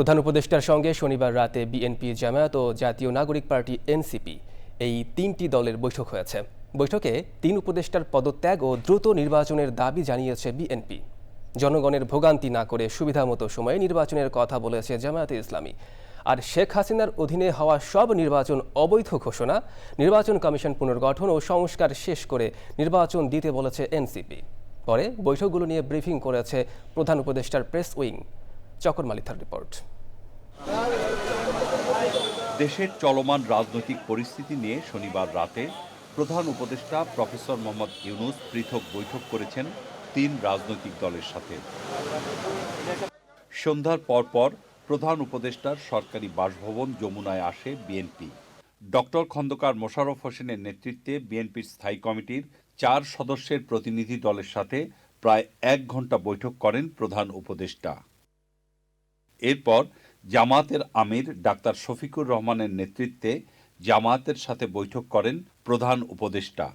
প্রধান উপদেষ্টার সঙ্গে শনিবার রাতে বিএনপি জামায়াত ও জাতীয় নাগরিক পার্টি এনসিপি এই তিনটি দলের বৈঠক হয়েছে। বৈঠকে তিন উপদেষ্টার পদত্যাগ ও দ্রুত নির্বাচনের দাবি জানিয়েছে বিএনপি। জনগণের ভোগান্তি না করে সুবিধামতো সময়ে নির্বাচনের কথা বলেছে জামায়াতে ইসলামী। আর শেখ হাসিনার অধীনে হওয়া সব নির্বাচন অবৈধ ঘোষণা, নির্বাচন কমিশন পুনর্গঠন ও সংস্কার শেষ করে নির্বাচন দিতে বলেছে এনসিপি। পরে বৈঠকগুলো নিয়ে ব্রিফিং করেছে প্রধান উপদেষ্টার প্রেস উইং। চকর মালিথার রিপোর্ট। দেশের চলমান রাজনৈতিক পরিস্থিতি নিয়ে শনিবার রাতে প্রধান উপদেষ্টা প্রফেসর মোহাম্মদ ইউনুস পৃথক বৈঠক করেছেন তিন রাজনৈতিক দলের সাথে। সন্ধ্যার পর পর প্রধান উপদেষ্টার সরকারি বাসভবন যমুনায় আসে বিএনপি। ডক্টর খন্দকার মোশাররফ হোসেনের নেতৃত্বে বিএনপির স্থায়ী কমিটির চার সদস্যের প্রতিনিধি দলের সাথে প্রায় এক ঘণ্টা বৈঠক করেন প্রধান উপদেষ্টা। এরপর জামায়াতের আমির ডাক্তার শফিকুর রহমানের নেতৃত্বে জামায়াতের সাথে বৈঠক করেন প্রধান উপদেষ্টা।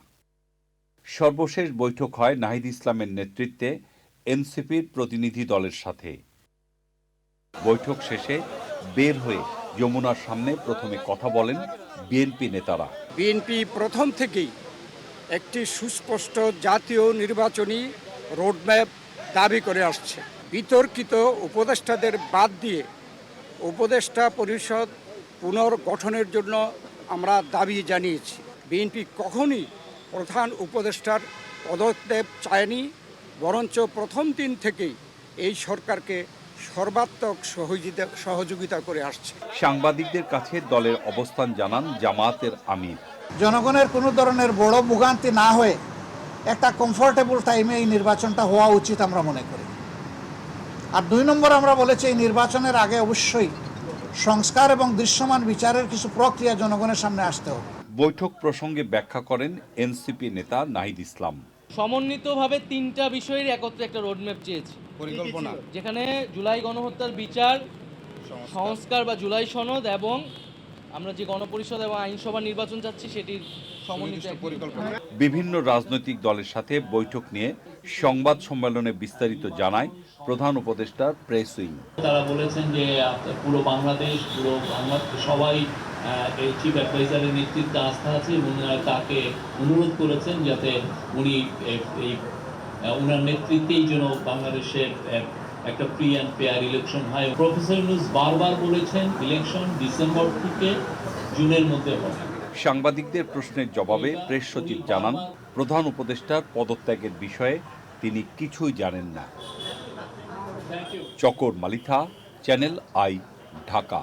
সর্বশেষ বৈঠক হয় নাহিদ ইসলামের নেতৃত্বে এনসিপির প্রতিনিধি দলের সাথে। বৈঠক শেষে বের হয়ে যমুনার সামনে প্রথমে কথা বলেন বিএনপি নেতারা। বিএনপি প্রথম থেকেই একটি সুস্পষ্ট জাতীয় নির্বাচনী রোডম্যাপ দাবি করে আসছে। বিতর্কিত উপদেষ্টাদের বাদ দিয়ে উপদেষ্টা পরিষদ পুনর্গঠনের জন্য আমরা দাবি জানিয়েছি। বিএনপি কখনই প্রধান উপদেষ্টার পদত্যাগ চায়নি বরঞ্চ প্রথম দিন থেকেই এই সরকারকে সর্বাত্মক সহযোগিতা সহযোগিতা করে আসছে। সাংবাদিকদের কাছে দলের অবস্থান জানান জামায়াতের আমির। জনগণের কোনো ধরনের বড় ভোগান্তি না হয়ে একটা কমফোর্টেবল টাইমে এই নির্বাচনটা হওয়া উচিত আমরা মনে করি। আর দুই নম্বর আমরা বলেছি এই নির্বাচনের আগে অবশ্যই সংস্কার এবং দৃশ্যমান বিচারের কিছু প্রক্রিয়া জনগণের সামনে আসতে হবে। বৈঠক প্রসঙ্গে ব্যাখ্যা করেন এনসিপি নেতা নাহিদ ইসলাম। সমন্বিতভাবে তিনটা বিষয়ের একত্রে একটা রোডম্যাপ চেয়েছি। পরিকল্পনা। যেখানে জুলাই গণহত্যার বিচার সংস্কার বা জুলাই সনদ এবং আমরা যে গণপরিষদ এবং আইনসভা নির্বাচন চাচ্ছি সেটির বিভিন্ন রাজনৈতিক দলের সাথে বৈঠক নিয়ে সংবাদ সম্মেলনে বিস্তারিত জানায় প্রধান উপদেষ্টার প্রেস উইং তারা বলেছেন যে পুরো বাংলাদেশ পুরো সবাই এই চিফ অ্যাডভাইজারের নেতৃত্বে আস্থা আছে এবং তাকে অনুরোধ করেছেন যাতে উনি এই ওনার নেতৃত্বেই যেন বাংলাদেশের একটা ফ্রি অ্যান্ড ফেয়ার ইলেকশন হয়। প্রফেসর ইউনুস বারবার বলেছেন ইলেকশন ডিসেম্বর থেকে জুনের মধ্যে হবে। সাংবাদিকদের প্রশ্নের জবাবে প্রেস সচিব জানান, প্রধান উপদেষ্টার পদত্যাগের বিষয়ে তিনি কিছুই জানেন না। Chakor Malitha, channel I, Dhaka.